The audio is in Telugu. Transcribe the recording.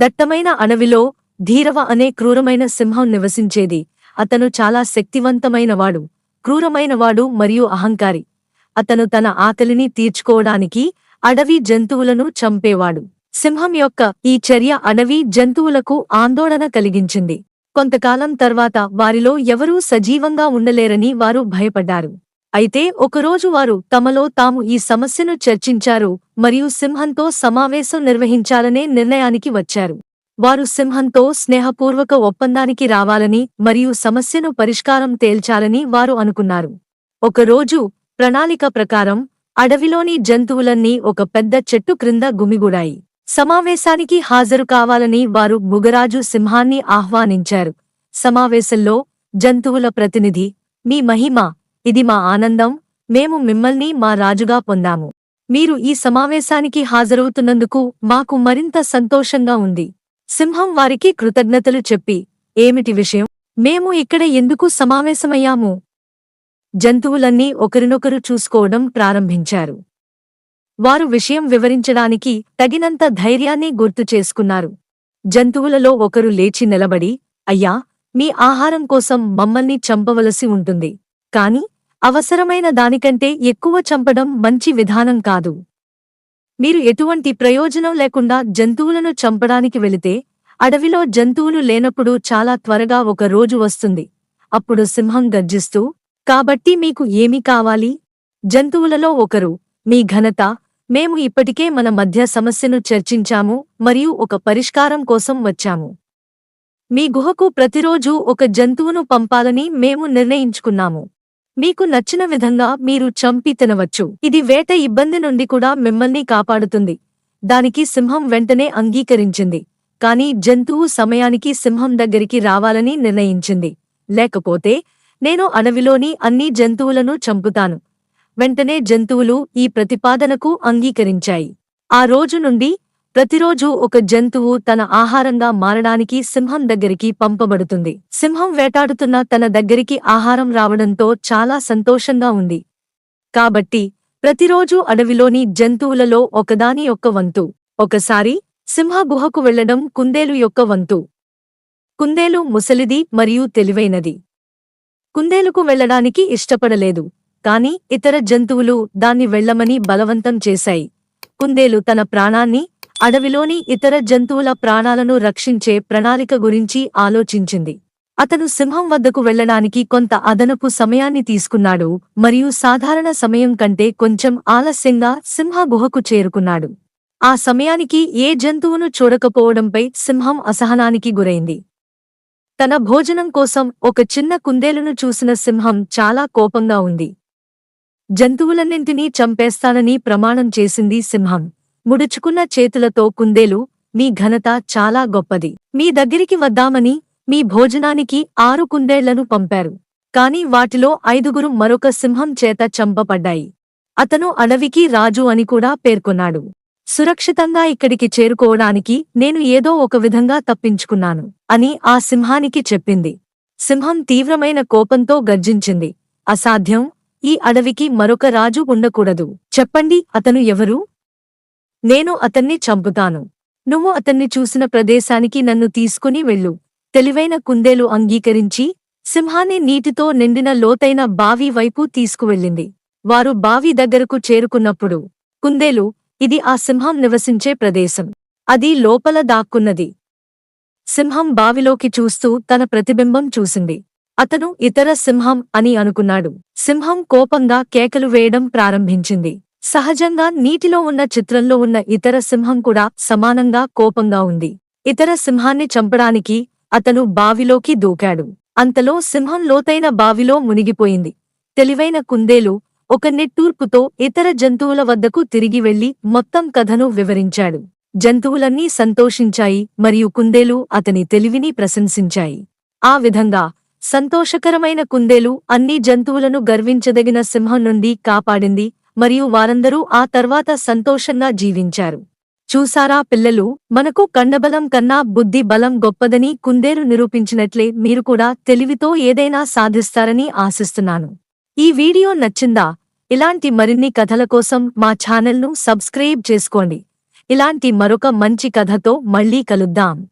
దట్టమైన అణవిలో ధీరవ అనే క్రూరమైన సింహం నివసించేది. అతను చాలా శక్తివంతమైనవాడు క్రూరమైనవాడు మరియు అహంకారి. అతను తన ఆకలిని తీర్చుకోవడానికి అడవి జంతువులను చంపేవాడు. సింహం యొక్క ఈ చర్య అడవి జంతువులకు ఆందోళన కలిగించింది. కొంతకాలం తర్వాత వారిలో ఎవరూ సజీవంగా ఉండలేరని వారు భయపడ్డారు. అయితే ఒకరోజు వారు తమలో తాము ఈ సమస్యను చర్చించారు మరియు సింహంతో సమావేశం నిర్వహించాలనే నిర్ణయానికి వచ్చారు. వారు సింహంతో స్నేహపూర్వక ఒప్పందానికి రావాలని మరియు సమస్యను పరిష్కారం తేల్చాలని వారు అనుకున్నారు. ఒకరోజు ప్రణాళిక ప్రకారం అడవిలోని జంతువులన్నీ ఒక పెద్ద చెట్టు క్రింద గుమిగూడాయి. సమావేశానికి హాజరు కావాలని వారు ముగరాజు సింహాన్ని ఆహ్వానించారు. సమావేశంలో జంతువుల ప్రతినిధి మీ మహిమ ఇది మా ఆనందం మేము మిమ్మల్ని మా రాజుగా పొందాము. మీరు ఈ సమావేశానికి హాజరవుతున్నందుకు మాకు మరింత సంతోషంగా ఉంది. సింహం వారికి కృతజ్ఞతలు చెప్పి ఏమిటి విషయం? మేము ఇక్కడ ఎందుకు సమావేశమయ్యాము? జంతువులన్నీ ఒకరినొకరు చూసుకోవడం ప్రారంభించారు. వారు విషయం వివరించడానికి తగినంత ధైర్యాన్ని గుర్తు చేసుకున్నారు. జంతువులలో ఒకరు లేచి నిలబడి అయ్యా మీ ఆహారం కోసం మమ్మల్ని చంపవలసి ఉంటుంది. కాని అవసరమైన దానికంటే ఎక్కువ చంపడం మంచి విధానం కాదు. మీరు ఎటువంటి ప్రయోజనం లేకుండా జంతువులను చంపడానికి వెళితే అడవిలో జంతువులు లేనప్పుడు చాలా త్వరగా ఒక రోజు వస్తుంది. అప్పుడు సింహం గర్జిస్తూ కాబట్టి మీకు ఏమి కావాలి జంతువులలో ఒకరు మీ ఘనత మేము ఇప్పటికే మన మధ్య సమస్యను చర్చించాము మరియు ఒక పరిష్కారం కోసం వచ్చాము. మీ గుహకు ప్రతిరోజూ ఒక జంతువును పంపాలని మేము నిర్ణయించుకున్నాము. మీకు నచ్చిన విధంగా మీరు చంపి తినవచ్చు. ఇది వేట ఇబ్బంది నుండి కూడా మిమ్మల్ని కాపాడుతుంది. దానికి సింహం వెంటనే అంగీకరించింది. కాని జంతువు సమయానికి సింహం దగ్గరికి రావాలని నిర్ణయించింది. లేకపోతే నేను అడవిలోని అన్ని జంతువులను చంపుతాను. వెంటనే జంతువులు ఈ ప్రతిపాదనకు అంగీకరించాయి. ఆ రోజు నుండి ప్రతిరోజూ ఒక జంతువు తన ఆహారంగా మారడానికి సింహం దగ్గరికి పంపబడుతుంది. సింహం వేటాడుతున్న తన దగ్గరికి ఆహారం రావడంతో చాలా సంతోషంగా ఉంది. కాబట్టి ప్రతిరోజూ అడవిలోని జంతువులలో ఒకదాని యొక్క వంతు ఒకసారి సింహ గుహకు వెళ్ళడం కుందేలు యొక్క వంతు. కుందేలు ముసలిది మరియు తెలివైనది. కుందేలుకు వెళ్ళడానికి ఇష్టపడలేదు కాని ఇతర జంతువులు దాన్ని వెళ్ళమని బలవంతం చేశాయి. కుందేలు తన ప్రాణాన్ని అడవిలోని ఇతర జంతువుల ప్రాణాలను రక్షించే ప్రణాళిక గురించి ఆలోచించింది. అతను సింహం వద్దకు వెళ్ళడానికి కొంత అదనపు సమయాన్ని తీసుకున్నాడు మరియు సాధారణ సమయం కంటే కొంచెం ఆలస్యంగా సింహ గుహకు చేరుకున్నాడు. ఆ సమయానికి ఏ జంతువును చూడకపోవడంపై సింహం అసహనానికి గురైంది. తన భోజనం కోసం ఒక చిన్న కుందేలును చూసిన సింహం చాలా కోపంగా ఉంది. జంతువులన్నింటినీ చంపేస్తానని ప్రమాణం చేసింది సింహం. ముడుచుకున్న చేతులతో కుందేలు మీ ఘనత చాలా గొప్పది. మీ దగ్గరికి వద్దామని మీ భోజనానికి ఆరు కుందేళ్ళను పంపారు. కాని వాటిలో ఐదుగురు మరొక సింహం చేత చంపబడ్డాయి. అతను అడవికి రాజు అని కూడా పేర్కొన్నాడు. సురక్షితంగా ఇక్కడికి చేరుకోవడానికి నేను ఏదో ఒక విధంగా తప్పించుకున్నాను అని ఆ సింహానికి చెప్పింది. సింహం తీవ్రమైన కోపంతో గర్జించింది. అసాధ్యం ఈ అడవికి మరొక రాజు ఉండకూడదు. చెప్పండి అతను ఎవరు? నేను అతన్ని చంపుతాను. నువ్వు అతన్ని చూసిన ప్రదేశానికి నన్ను తీసుకుని వెళ్ళు. తెలివైన కుందేలు అంగీకరించి సింహాన్ని నీటితో నిండిన లోతైన బావి వైపు తీసుకువెళ్ళింది. వారు బావి దగ్గరకు చేరుకున్నప్పుడు కుందేలు ఇది ఆ సింహం నివసించే ప్రదేశం. అది లోపల దాక్కున్నది. సింహం బావిలోకి చూస్తూ తన ప్రతిబింబం చూసింది. అతను ఇతర సింహం అని అనుకున్నాడు. సింహం కోపంగా కేకలు వేయడం ప్రారంభించింది. సహజంగా నీటిలో ఉన్న చిత్రంలో ఉన్న ఇతర సింహం కూడా సమానంగా కోపంగా ఉంది. ఇతర సింహాన్ని చంపడానికి అతను బావిలోకి దూకాడు. అంతలో సింహం లోతైన బావిలో మునిగిపోయింది. తెలివైన కుందేలు ఒక నిట్టూర్పుతో ఇతర జంతువుల వద్దకు తిరిగి వెళ్ళి మొత్తం కథను వివరించాడు. జంతువులన్నీ సంతోషించాయి మరియు కుందేలు అతని తెలివిని ప్రశంసించాయి. ఆ విధంగా సంతోషకరమైన కుందేలు అన్ని జంతువులను గర్వించదగిన సింహం నుండి కాపాడింది మరియు వారందరూ ఆ తర్వాత సంతోషంగా జీవించారు. చూసారా పిల్లలు మనకు కండబలం కన్నా బుద్ధి బలం గొప్పదని కుందేరు నిరూపించినట్లే మీరు కూడా తెలివితో ఏదైనా సాధిస్తారని ఆశిస్తున్నాను. ఈ వీడియో నచ్చిందా? ఇలాంటి మరిన్ని కథల కోసం మా ఛానల్ను సబ్స్క్రైబ్ చేసుకోండి. ఇలాంటి మరొక మంచి కథతో మళ్ళీ కలుద్దాం.